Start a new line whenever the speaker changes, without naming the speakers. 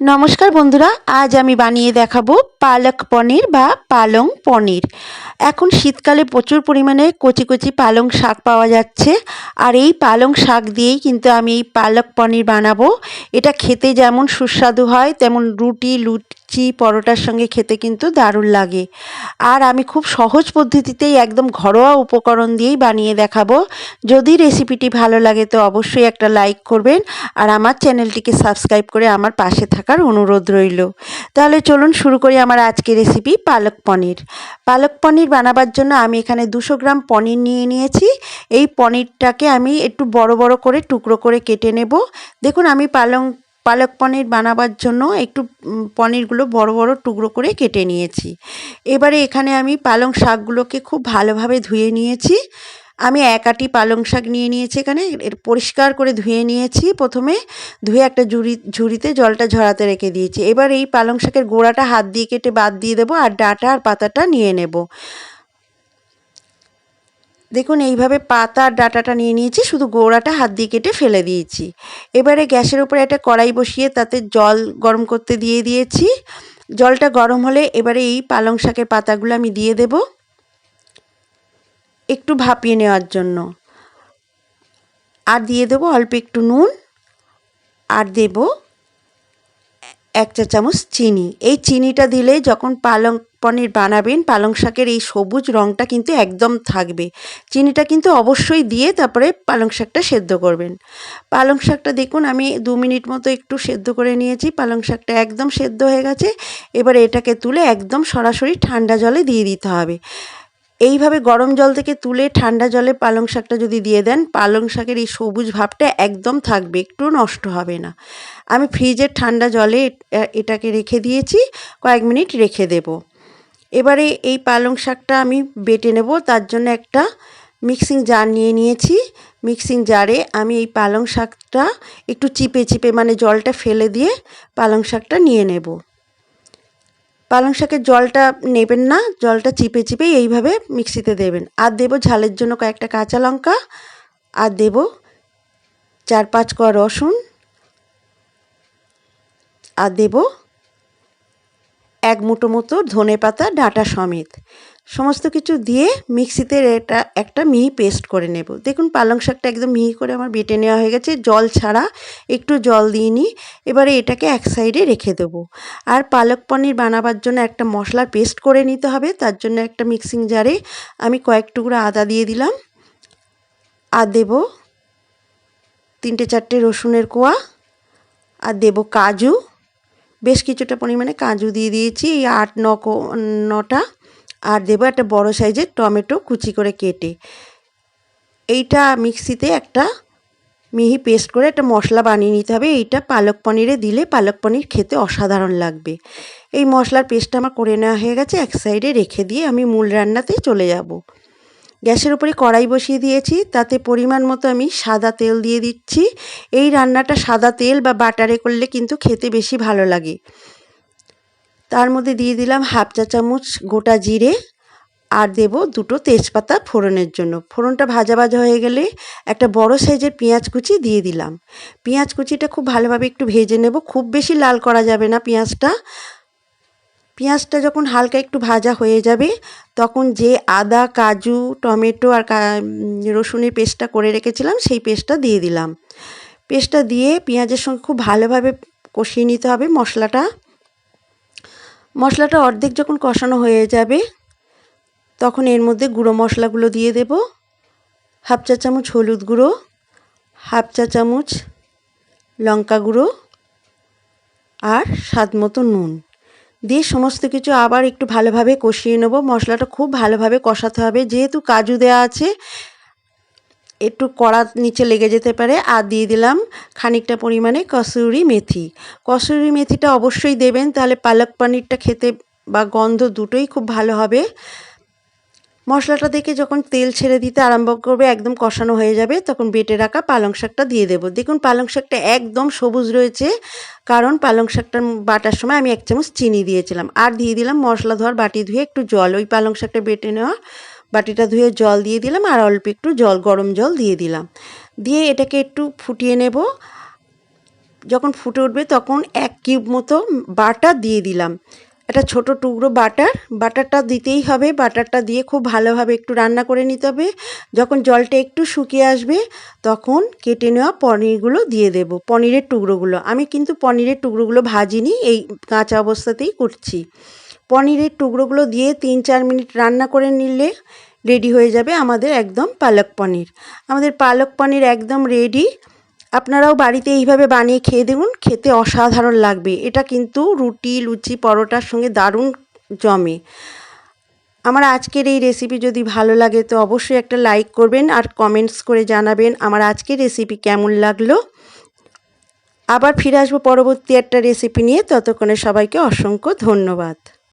নমস্কার বন্ধুরা, আজ আমি বানিয়ে দেখাবো পালক পনির বা পালং পনির। এখন শীতকালে প্রচুর পরিমাণে কচি কচি পালং শাক পাওয়া যাচ্ছে, আর এই পালং শাক দিয়েই কিন্তু আমি এই পালক পনির বানাবো। এটা খেতে যেমন সুস্বাদু হয়, তেমন রুটি লুচি পরোটার সঙ্গে খেতে কিন্তু দারুণ লাগে। আর আমি খুব সহজ পদ্ধতিতেই একদম ঘরোয়া উপকরণ দিয়েই বানিয়ে দেখাবো। যদি রেসিপিটি ভালো লাগে তো অবশ্যই একটা লাইক করবেন আর আমার চ্যানেলটিকে সাবস্ক্রাইব করে আমার পাশে থাকার অনুরোধ রইল। তাহলে চলুন শুরু করি আমার আজকের রেসিপি পালক পনির। পালক পনির বানাবার জন্য আমি এখানে দুশো গ্রাম পনির নিয়ে নিয়েছি। এই পনিরটাকে আমি একটু বড় বড় করে টুকরো করে কেটে নেব। দেখুন আমি পালং পালক পনির বানাবার জন্য একটু পনিরগুলো বড় বড় টুকরো করে কেটে নিয়েছি। এবারে এখানে আমি পালং শাকগুলোকে খুব ভালোভাবে ধুয়ে নিয়েছি। আমি এক আটি পালং শাক নিয়ে নিয়েছি এখানে পরিষ্কার করে ধুয়ে নিয়েছি। প্রথমে ধুয়ে একটা ঝুড়ি, ঝুড়িতে জলটা ঝরাতে রেখে দিয়েছি। এবার এই পালং শাকের গোড়াটা হাত দিয়ে কেটে বাদ দিয়ে দেবো, আর ডাটা আর পাতাটা নিয়ে নেব। দেখুন, এইভাবে পাতা আর ডাটাটা নিয়ে নিয়েছি, শুধু গোড়াটা হাত দিয়ে কেটে ফেলে দিয়েছি। এবারে গ্যাসের উপরে একটা কড়াই বসিয়ে তাতে জল গরম করতে দিয়ে দিয়েছি। জলটা গরম হলে এবারে এই পালং শাকের পাতাগুলো আমি দিয়ে দেব একটু ভাপিয়ে নেওয়ার জন্য। আর দিয়ে দেবো অল্প একটু নুন। আর দেব এক চা চামচ চিনি। এই চিনিটা দিলে যখন পালং পনির বানাবেন, পালং শাকের এই সবুজ রঙটা কিন্তু একদম থাকবে। চিনিটা কিন্তু অবশ্যই দিয়ে তারপরে পালং শাকটা সেদ্ধ করবেন। পালং শাকটা দেখুন, আমি দু মিনিট মতো একটু সেদ্ধ করে নিয়েছি। পালং শাকটা একদম সেদ্ধ হয়ে গেছে। এবার এটাকে তুলে একদম সরাসরি ঠান্ডা জলে দিয়ে দিতে হবে। এইভাবে গরম জল থেকে তুলে ঠান্ডা জলে পালং শাকটা যদি দিয়ে দেন, পালং শাকের এই সবুজ ভাবটা একদম থাকবে, একটু নষ্ট হবে না। আমি ফ্রিজের ঠান্ডা জলে এটাকে রেখে দিয়েছি, কয়েক মিনিট রেখে দেব। এবারে এই পালং শাকটা আমি বেটে নেব, তার জন্য একটা মিক্সিং জার নিয়ে নিয়েছি। মিক্সিং জারে আমি এই পালং শাকটা একটু চিপে চিপে মানে জলটা ফেলে দিয়ে পালং শাকটা নিয়ে নেব। পালং শাকের জলটা নেবেন না, জলটা চিপে চিপে এইভাবে মিক্সিতে দেবেন। আর দেব ঝালের জন্য কয়েকটা কাঁচা লঙ্কা, আর দেব চার পাঁচ কোয়া রসুন, আর দেব এক মুঠো মতো ধনে পাতা, ডাঁটা সমেত। সমস্ত কিছু দিয়ে মিক্সিতে এটা একটা মিহি পেস্ট করে নেব। দেখুন, পালং শাকটা একদম মিহি করে আমার বেটে নেওয়া হয়ে গেছে। জল ছাড়া একটু জল দিইনি। এবারে এটাকে এক সাইডে রেখে দেবো। আর পালক পনির বানাবার জন্য একটা মশলার পেস্ট করে নিতে হবে। তার জন্য একটা মিক্সিং জারে আমি কয়েক টুকরো আদা দিয়ে দিলাম। আর দেব তিনটে চারটে রসুনের কোয়া। আর দেব কাজু। বেশ কিছুটা পরিমাণে কাজু দিয়ে দিয়েছি। এই আট ন নটা আর দেবো একটা বড় সাইজের টমেটো কুচি করে কেটে। এইটা মিক্সিতে একটা মিহি পেস্ট করে একটা মশলা বানিয়ে নিতে হবে। এইটা পালক পনিরে দিলে পালক পনির খেতে অসাধারণ লাগবে। এই মশলার পেস্টটা আমার করে নেওয়া হয়ে গেছে। এক সাইডে রেখে দিয়ে আমি মূল রান্নাতে চলে যাব। গ্যাসের উপরে কড়াই বসিয়ে দিয়েছি, তাতে পরিমাণ মতো আমি সাদা তেল দিয়ে দিচ্ছি। এই রান্নাটা সাদা তেল বা বাটারে করলে কিন্তু খেতে বেশি ভালো লাগে। তার মধ্যে দিয়ে দিলাম হাফ চা চামচ গোটা জিরে আর দেব দুটো তেজপাতা ফোড়নের জন্য। ফোড়নটা ভাজা ভাজা হয়ে গেলে একটা বড় সাইজের পেঁয়াজ কুচি দিয়ে দিলাম। পেঁয়াজ কুচিটা খুব ভালোভাবে একটু ভেজে নেব, খুব বেশি লাল করা যাবে না পেঁয়াজটা। পেঁয়াজটা যখন হালকা একটু ভাজা হয়ে যাবে, তখন যে আদা, কাজু, টমেটো আর রসুনের পেস্টটা করে রেখেছিলাম, সেই পেস্টটা দিয়ে দিলাম। পেস্টটা দিয়ে পেঁয়াজের সঙ্গে খুব ভালোভাবে কষিয়ে নিতে হবে মশলাটা। মশলাটা অর্ধেক যখন কষানো হয়ে যাবে, তখন এর মধ্যে গুঁড়ো মশলাগুলো দিয়ে দেব। হাফ চা চামচ হলুদ গুঁড়ো, হাফ চা চামচ লঙ্কা গুঁড়ো আর স্বাদ মতো নুন। দিয়ে সমস্ত কিছু আবার একটু ভালোভাবে কষিয়ে নেব। মশলাটা খুব ভালোভাবে কষাতে হবে। যেহেতু কাজু দেওয়া আছে, একটু কড়া নিচে লেগে যেতে পারে। আর দিয়ে দিলাম খানিকটা পরিমাণে কসুরি মেথি। কসুরি মেথিটা অবশ্যই দেবেন, তাহলে পালক পানিরটা খেতে বা গন্ধ দুটোই খুব ভালো হবে। মশলাটা দেখে যখন তেল ছেড়ে দিতে আরম্ভ করবে, একদম কষানো হয়ে যাবে, তখন বেটে রাখা পালং শাকটা দিয়ে দেবো। দেখুন, পালং শাকটা একদম সবুজ রয়েছে, কারণ পালং শাকটা বাটার সময় আমি এক চামচ চিনি দিয়েছিলাম। আর দিয়ে দিলাম মশলা ধোয়ার বাটি ধুয়ে একটু জল, ওই পালং শাকটা বেটে নেওয়া বাটিটা ধুয়ে জল দিয়ে দিলাম, আর অল্প একটু জল, গরম জল দিয়ে দিলাম। দিয়ে এটাকে একটু ফুটিয়ে নেব। যখন ফুটে উঠবে, তখন এক কিউব মতো বাটা দিয়ে দিলাম। একটা ছোট টুকরো বাটার। বাটারটা দিতেই হবে। বাটারটা দিয়ে খুব ভালোভাবে একটু রান্না করে নিতে হবে। যখন জলটা একটু শুকিয়ে আসবে, তখন কেটে নেওয়া পনিরগুলো দিয়ে দেব, পনিরের টুকরোগুলো। আমি কিন্তু পনিরের টুকরোগুলো ভাজিনি, এই কাঁচা অবস্থাতেই করছি। পনিরের টুকরোগুলো দিয়ে তিন চার মিনিট রান্না করে নিলে রেডি হয়ে যাবে আমাদের একদম পালক পনির। আমাদের পালক পনির একদম রেডি। আপনারাও বাড়িতে এইভাবে বানিয়ে খেয়ে দেখুন, খেতে অসাধারণ লাগবে। এটা কিন্তু রুটি, লুচি, পরোটার সঙ্গে দারুণ জমে। আমার আজকের এই রেসিপি যদি ভালো লাগে তো অবশ্যই একটা লাইক করবেন আর কমেন্টস করে জানাবেন আমার আজকের রেসিপি কেমন লাগল। আবার ফিরে আসব পরবর্তী একটা রেসিপি নিয়ে। ততক্ষণে সবাইকে অসংখ্য ধন্যবাদ।